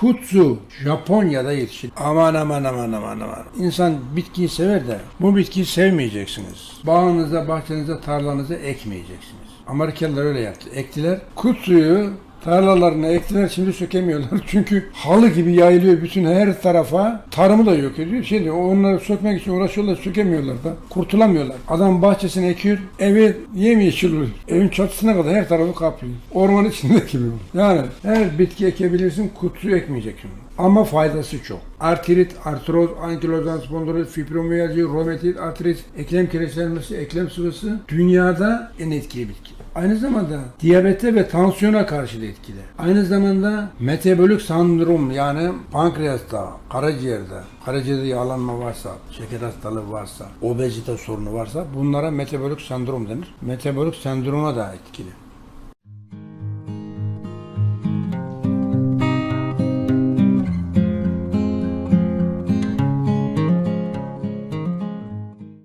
Kutsu Japonya'da yetişir. Aman aman aman aman aman. İnsan bitkiyi sever de bu bitkiyi sevmeyeceksiniz. Bağınıza, bahçenize, tarlanıza ekmeyeceksiniz. Amerikalılar öyle yaptı. Ektiler. Kutsuyu tarlalarına ektiler şimdi sökemiyorlar. Çünkü halı gibi yayılıyor bütün her tarafa. Tarımı da yok ediyor. Şey diyor, onları sökmek için uğraşıyorlar sökemiyorlar da. Kurtulamıyorlar. Adam bahçesine ekiyor. Evi yemyeşil oluyor. Evin çatısına kadar her tarafı kaplıyor. Orman içinde gibi. Yani her bitki ekebilirsin kutsu ekmeyeceksin. Ama faydası çok. Artrit, artroz, ankilozan spondilitis, fibromiyalji, romatit, artrit, eklem kireçlenmesi, eklem sıvısı dünyada en etkili bitki. Aynı zamanda diyabete ve tansiyona karşı da etkili. Aynı zamanda metabolik sendrom yani pankreasta, karaciğerde, karaciğerde yağlanma varsa, şeker hastalığı varsa, obezite sorunu varsa bunlara metabolik sendrom denir. Metabolik sendroma da etkili.